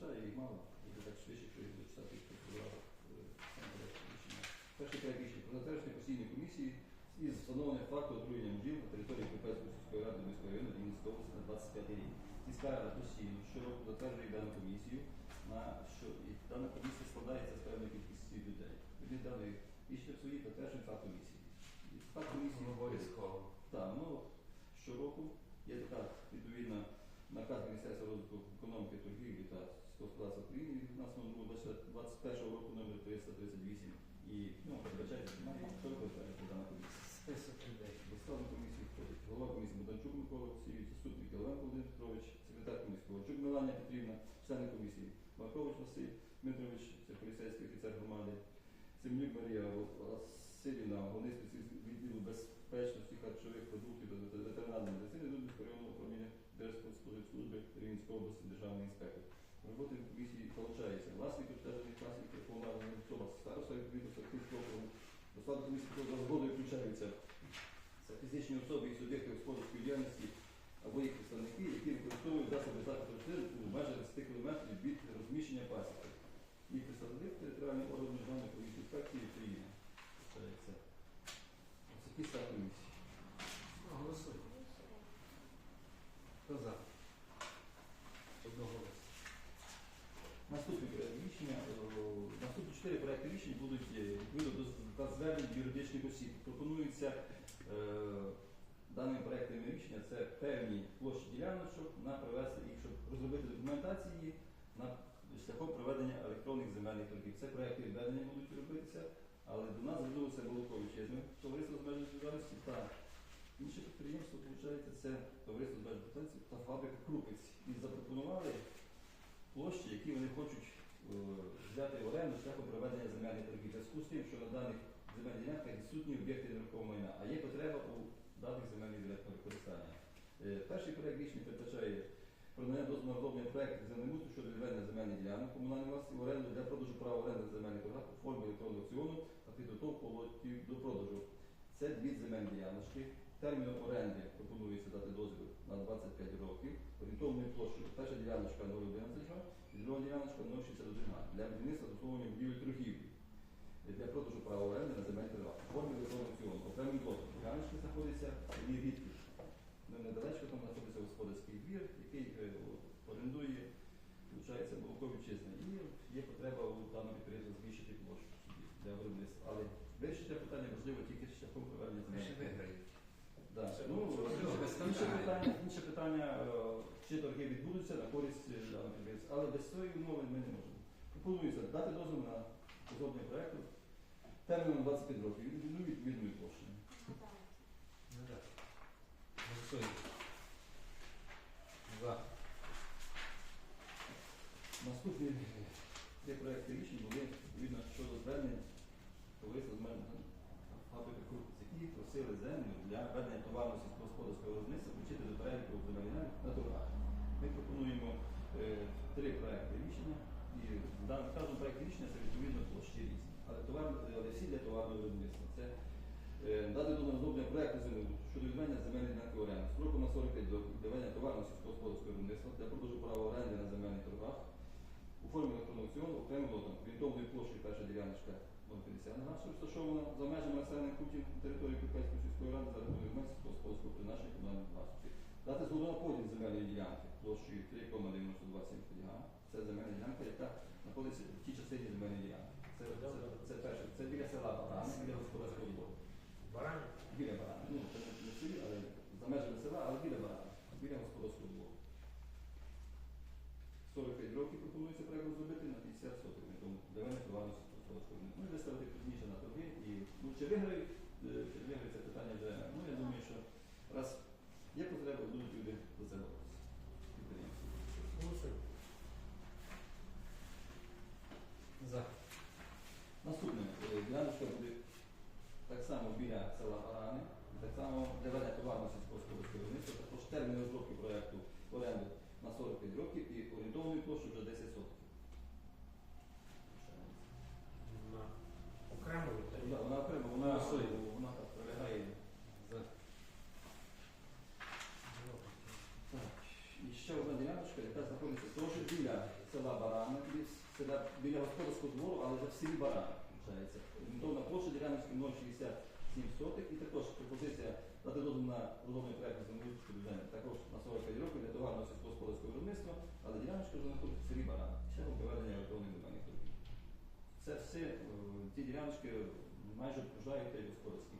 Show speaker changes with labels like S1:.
S1: читаю, їх мало, буде так швидше, якщо їх дочитати, хто подавав е, саме проект рішення. Перший проект рішення про затвердження постійної комісії із встановлення факту отруєння бджіл на території Кропецької сільської ради міського району Рівненської області на 25 рік. Сільська рада постійно щороку затверджує дану комісію, на що і дана комісія складається з певної кількості людей. Він даний рішення в своїй затверджує факт комісії. І Факт комісії
S2: Обов'язково.
S1: так, ну щороку є така відповідна наказ Міністерства розвитку економіки, торгівлі та господарства України від нас номер 21 року номер 338 і ну, передбачається, дана комісія.
S2: Список людей.
S1: До складу комісії входить голова комісії Богданчук Микола Олексійович, заступник Єленко Володимир Петрович, секретар комісії Ковальчук Меланія Петрівна, члени комісії Маркович Василь Дмитрович, це поліцейський офіцер громади, Семенюк Марія Васильівна, головний спеціаліст відділу безпечності харчових продуктів та ветеринарної медицини Дубівського районного управління Держпродспоживслужби Рівненської області державний інспектор. Роботи комісії залучається власник обстежених власників, повноважених особа, староста відповідно Сахівського округу. До складу комісії про згодою включаються фізичні особи і суб'єкти господарської діяльності або їх представники, будуть е, відповідно до звернень юридичних осіб. Пропонується е, даними проектами рішення це певні площі діляночок на привести їх, щоб розробити документації на шляхом проведення електронних земельних торгів. Це проекти відведення будуть робитися, але до нас звернулося Волоко товариство з межної відповідальності та інше підприємство, виходить, це товариство з межної відповідальності та фабрика Крупець. І запропонували площі, які вони хочуть е, взяти в оренду шляхом проведення земельних торгів. Зв'язку з тим, що на даних земельних ділянках відсутні об'єкти нерухомого майна, а є потреба у даних земельних ділянках використання. Е, Перший проект рішення передбачає надання дозволу на розроблення землеустрою щодо відведення земельних ділянок комунальної власності в оренду для продажу права оренди земельних торгах у формі електронного аукціону та підготовку лотів до продажу. Це дві земельні діляночки. Терміном оренди пропонується дати дозвіл на 25 років. Орієнтовною площею перша діляночка 0,11 га і друга діляночка 0,61 га для будівництва та обслуговування будівель торгівлі для продажу права оренди на земельних торгах. У формі електронного аукціону. Окремим плотом. Діляночки знаходиться в Рідків. Ну, недалечко там знаходиться господарський двір, який е, орендує, виходить, молоко вітчизни. І є потреба у даному підприємстві збільшити площу для виробництва. Але вирішити питання можливо тільки шляхом проведення земельних Да. Ну, інше, питання, інше питання, е, чи торги відбудуться на користь е, даного підприємства. Але без цієї умови ми не можемо. Пропонується дати дозвіл на розроблення проекту терміном 25 років від ну, відповідної площі.
S2: Ну так. Голосуємо. За.
S1: Наступні три проекти рішень були відповідно щодо звернень товариства з мене фабрики Крупиць, які просили землю для ведення товарного сільськогосподарського виробництва включити до переліку земельних на торгах. Ми пропонуємо е, три проекти рішення. І в даному в кожному проекті рішення це відповідно площі різні. Але товар, але всі для товарного виробництва. Це е, дати до розроблення проекту землі щодо відведення земельних в оренду. Строком на 45 років для ведення товарного сільськогосподарського виробництва для продажу права оренди на земельних торгах у формі електронного аукціону окремим лотом. Орієнтовною площею перша діляночка 050 га, що розташована за межами населених пунктів на території Купецької сільської ради за рахунок місць господарського призначення комунальної власності. Дати згоду на поділ земельної ділянки площею 3,92 га. Це земельна ділянка, яка знаходиться в тій частині земельної ділянки. Це, це, це, перше. Це біля села Барани, біля господарського двору.
S2: Барані.
S1: Біля Барани. Ну, це не в селі, але за межами села, але біля Барани. Біля господарського двору. 45 років пропонується проект зробити на 50 соток, на тому для мене товарно сільськогосподарського. Ну, і виставити пізніше на торги. І, ну, чи виграють, е, чи виграють це питання вже, ну, я думаю, що раз є потреба, будуть люди за це боротися.
S2: Голосуємо. За.
S1: Наступне, е, діляночка буде само біля села Арани, так само для ведення товарного сільськогосподарського виробництва, також термін розробки проєкту оренди на 45 років і орієнтовною площею вже 10 сотків.
S2: Окремо
S1: Да. Вона окремо, вона,
S2: Голосує.
S1: вона так прилягає.
S2: За.
S1: Так, і ще одна діляночка, яка знаходиться теж біля села Барани. На- біля господарського двору, але вже в селі залишається. Орієнтовна площа Дерянівської 067 сотих. І також пропозиція дати дозвіл на розробний проєкт землеустрою бюджету також на 45 років для товарного сільськогосподарського виробництва, але діляночка вже знаходиться в селі Барана, шляхом проведення електронних земельних торгів. Це все, е, ці діляночки майже обкружають Тельбоскорицький.